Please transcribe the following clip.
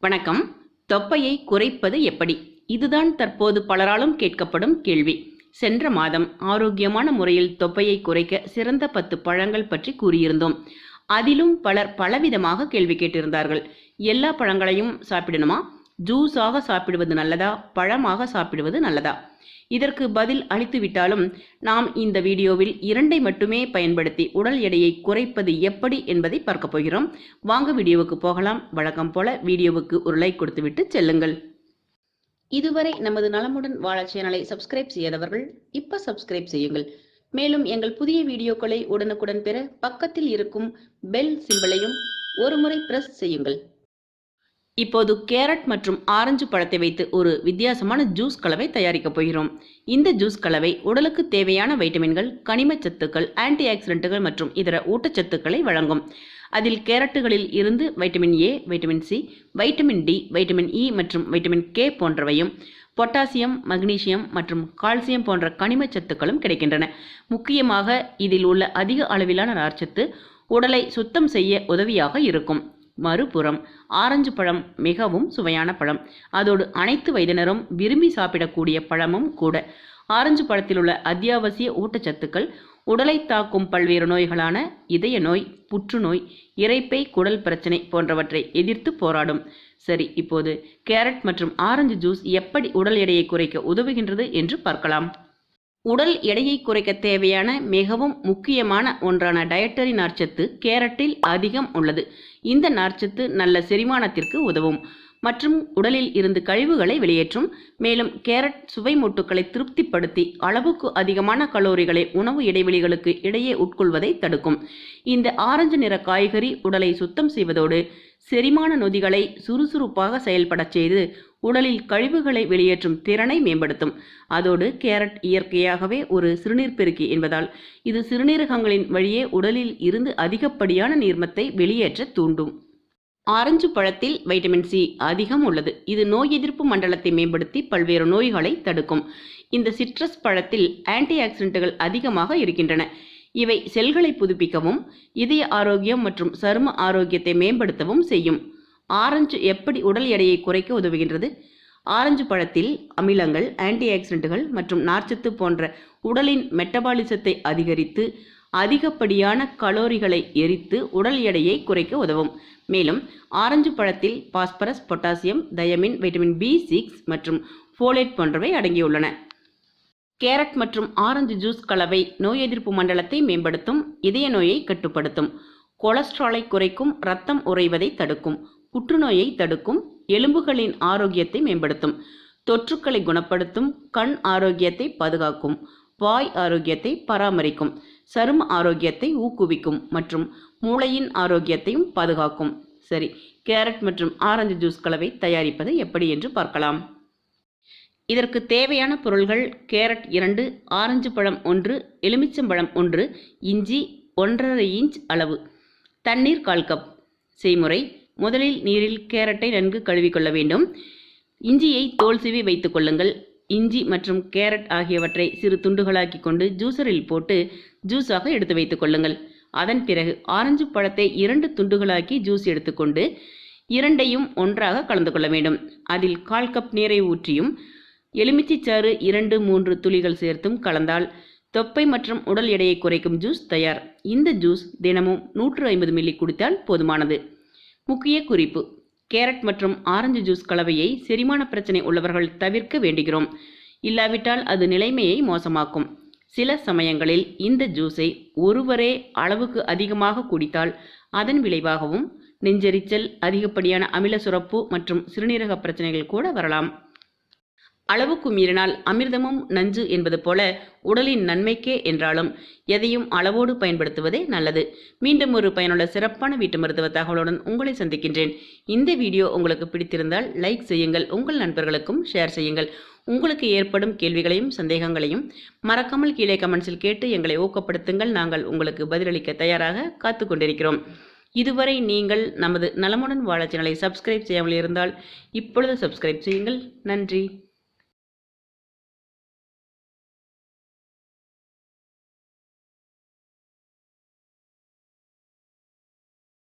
வணக்கம். தொப்பையை குறைப்பது எப்படி? இதுதான் தற்போது பலராலும் கேட்கப்படும் கேள்வி. சென்ற மாதம் ஆரோக்கியமான முறையில் தொப்பையை குறைக்க சிறந்த பத்து பழங்கள் பற்றி கூறியிருந்தோம். அதிலும் பலர் பலவிதமாக கேள்வி கேட்டிருந்தார்கள். எல்லா பழங்களையும் சாப்பிடணுமா? ஜூஸாக சாப்பிடுவது நல்லதா? பழமாக சாப்பிடுவது நல்லதா? இதற்கு பதில் அளித்துவிட்டாலும் நாம் இந்த வீடியோவில் இரண்டை மட்டுமே பயன்படுத்தி உடல் எடையை குறைப்பது எப்படி என்பதை பார்க்க போகிறோம். வாங்க வீடியோவுக்கு போகலாம். வழக்கம் போல வீடியோவுக்கு ஒரு லைக் கொடுத்துவிட்டு செல்லுங்கள். இதுவரை நமது நலமுடன் வாழ சேனலை சப்ஸ்கிரைப் செய்யாதவர்கள் இப்ப சப்ஸ்கிரைப் செய்யுங்கள். மேலும் எங்கள் புதிய வீடியோக்களை உடனுக்குடன் பெற பக்கத்தில் இருக்கும் பெல் சிம்பலையும் ஒருமுறை பிரஸ் செய்யுங்கள். இப்போது கேரட் மற்றும் ஆரஞ்சு பழத்தை வைத்து ஒரு வித்தியாசமான ஜூஸ் கலவை தயாரிக்கப் போகிறோம். இந்த ஜூஸ் கலவை உடலுக்கு தேவையான வைட்டமின்கள் கனிமச் சத்துக்கள் ஆன்டி ஆக்சிடென்ட்டுகள் மற்றும் இதர ஊட்டச்சத்துக்களை வழங்கும். அதில் கேரட்டுகளில் இருந்து vitamin A vitamin C vitamin D vitamin E மற்றும் வைட்டமின் கே போன்றவையும் பொட்டாசியம் மக்னீசியம் மற்றும் கால்சியம் போன்ற கனிமச் சத்துக்களும் கிடைக்கின்றன. முக்கியமாக இதில் உள்ள அதிக அளவிலான நார்ச்சத்து உடலை சுத்தம் செய்ய உதவியாக இருக்கும். மறுபுறம். ஆரஞ்சு பழம் மிகவும் சுவையான பழம். அதோடு அனைத்து வயதினரும் விரும்பி சாப்பிடக்கூடிய பழமும் கூட. ஆரஞ்சு பழத்தில் உள்ள அத்தியாவசிய ஊட்டச்சத்துக்கள் உடலை தாக்கும் பல்வேறு நோய்களான இதய நோய் புற்றுநோய் இரைப்பை குடல் பிரச்சனை போன்றவற்றை எதிர்த்து போராடும். சரி இப்போது கேரட் மற்றும் ஆரஞ்சு ஜூஸ் எப்படி உடல் எடையை குறைக்க உதவுகின்றது என்று பார்க்கலாம். உடல் எடையை குறைக்க தேவையான மிகவும் முக்கியமான ஒன்றான டயட்டரி நார்ச்சத்து கேரட்டில் அதிகம் உள்ளது. இந்த நார்ச்சத்து நல்ல செரிமானத்திற்கு உதவும். மற்றும் உடலில் இருந்து கழிவுகளை வெளியேற்றும். மேலும் கேரட் சுவை மூட்டுக்களை திருப்திப்படுத்தி அளவுக்கு அதிகமான கலோரிகளை உணவு இடைவெளிகளுக்கு இடையே உட்கொள்வதை தடுக்கும். இந்த ஆரஞ்சு நிற காய்கறி உடலை சுத்தம் செய்வதோடு செரிமான நொதிகளை சுறுசுறுப்பாக செயல்படச் செய்து உடலில் கழிவுகளை வெளியேற்றும் திறனை மேம்படுத்தும். அதோடு கேரட் இயற்கையாகவே ஒரு சிறுநீர் பெருக்கி என்பதால் இது சிறுநீரகங்களின் வழியே உடலில் இருந்து அதிகப்படியான நீர்மத்தை வெளியேற்ற தூண்டும். ஆரஞ்சு பழத்தில் வைட்டமின் சி அதிகம் உள்ளது. இது நோய் எதிர்ப்பு மண்டலத்தை மேம்படுத்தி பல்வேறு நோய்களை தடுக்கும். இந்த சிட்ரஸ் பழத்தில் ஆன்டி ஆக்சிடென்ட்டுகள் அதிகமாக இருக்கின்றன. இவை செல்களை புதுப்பிக்கவும் இதய ஆரோக்கியம் மற்றும் சரும ஆரோக்கியத்தை மேம்படுத்தவும் செய்யும். ஆரஞ்சு எப்படி உடல் எடையை குறைக்க உதவுகின்றது? ஆரஞ்சு பழத்தில் அமிலங்கள் ஆன்டி ஆக்சிடென்ட்டுகள் மற்றும் நார்ச்சத்து போன்ற உடலின் மெட்டபாலிசத்தை அதிகரித்து அதிகப்படியான கலோரிகளை எரித்து உடல் எடையை குறைக்க உதவும். மேலும் ஆரஞ்சு பழத்தில் phosphorus potassium thiamine vitamin B six மற்றும் ஃபோலேட் போன்றவை அடங்கியுள்ளன. கேரட் மற்றும் ஆரஞ்சு ஜூஸ் கலவை நோய் எதிர்ப்பு மண்டலத்தை மேம்படுத்தும் இதய நோயை கட்டுப்படுத்தும். கொலஸ்ட்ராலை குறைக்கும் ரத்தம் உறைவதை தடுக்கும். புற்றுநோயை தடுக்கும் எலும்புகளின் ஆரோக்கியத்தை மேம்படுத்தும் தொற்றுக்களை குணப்படுத்தும் கண் ஆரோக்கியத்தை பாதுகாக்கும் வாய் ஆரோக்கியத்தை பராமரிக்கும் சரும ஆரோக்கியத்தை ஊக்குவிக்கும் மற்றும் மூளையின் ஆரோக்கியத்தையும் பாதுகாக்கும். சரி கேரட் மற்றும் ஆரஞ்சு ஜூஸ் கலவை தயாரிப்பது எப்படி என்று பார்க்கலாம். இதற்கு தேவையான பொருள்கள் கேரட் இரண்டு ஆரஞ்சு பழம் ஒன்று எலுமிச்சம்பழம் ஒன்று இஞ்சி ஒன்றரை இன்ச் அளவு. தண்ணீர் கால் கப். செய்முறை முதலில் நீரில் கேரட்டை நன்கு கழுவிக்கொள்ள வேண்டும். இஞ்சியை தோல் சீவி வைத்துக் கொள்ளுங்கள். இஞ்சி மற்றும் கேரட் ஆகியவற்றை சிறு துண்டுகளாக்கி கொண்டு ஜூசரில் போட்டு ஜூஸாக எடுத்து வைத்துக் கொள்ளுங்கள். அதன் பிறகு ஆரஞ்சு பழத்தை இரண்டு துண்டுகளாக்கி ஜூஸ் எடுத்துக்கொண்டு இரண்டையும் ஒன்றாக கலந்து கொள்ள வேண்டும். அதில் கால் கப் நீரை ஊற்றியும் எலுமிச்சைச்சாறு இரண்டு மூன்று துளிகள் சேர்த்தும் கலந்தால் தொப்பை மற்றும் உடல் எடையை குறைக்கும் ஜூஸ் தயார். இந்த ஜூஸ் தினமும் நூற்று ஐம்பது மில்லி குடித்தால் போதுமானது. முக்கிய குறிப்பு. கேரட் மற்றும் ஆரஞ்சு ஜூஸ் கலவையை செரிமான பிரச்சனை உள்ளவர்கள் தவிர்க்க வேண்டுகிறோம். இல்லாவிட்டால் அது நிலைமையை மோசமாக்கும். சில சமயங்களில் இந்த ஜூஸை ஒருவரே அளவுக்கு அதிகமாக குடித்தால் அதன் விளைவாகவும் நெஞ்செரிச்சல் அதிகப்படியான அமில சுரப்பு மற்றும் சிறுநீரக பிரச்சனைகள் கூட வரலாம். அளவுக்கு மீறினால் அமிர்தமும் நஞ்சு என்பது போல உடலின் நன்மைக்கே என்றாலும் எதையும் அளவோடு பயன்படுத்துவதே நல்லது. மீண்டும் ஒரு பயனுள்ள சிறப்பான வீட்டு மருத்துவ தகவலுடன் உங்களை சந்திக்கின்றேன். இந்த வீடியோ உங்களுக்கு பிடித்திருந்தால் லைக் செய்யுங்கள் உங்கள் நண்பர்களுக்கும் ஷேர் செய்யுங்கள். உங்களுக்கு ஏற்படும் கேள்விகளையும் சந்தேகங்களையும் மறக்காமல் கீழே கமெண்ட்ஸில் கேட்டு எங்களை ஊக்கப்படுத்துங்கள். நாங்கள் உங்களுக்கு பதிலளிக்க தயாராக காத்து கொண்டிருக்கிறோம். இதுவரை நீங்கள் நமது நலமுடன் வாழ சேனலை சப்ஸ்கிரைப் செய்யாமல் இருந்தால் இப்பொழுது சப்ஸ்கிரைப் செய்யுங்கள். நன்றி.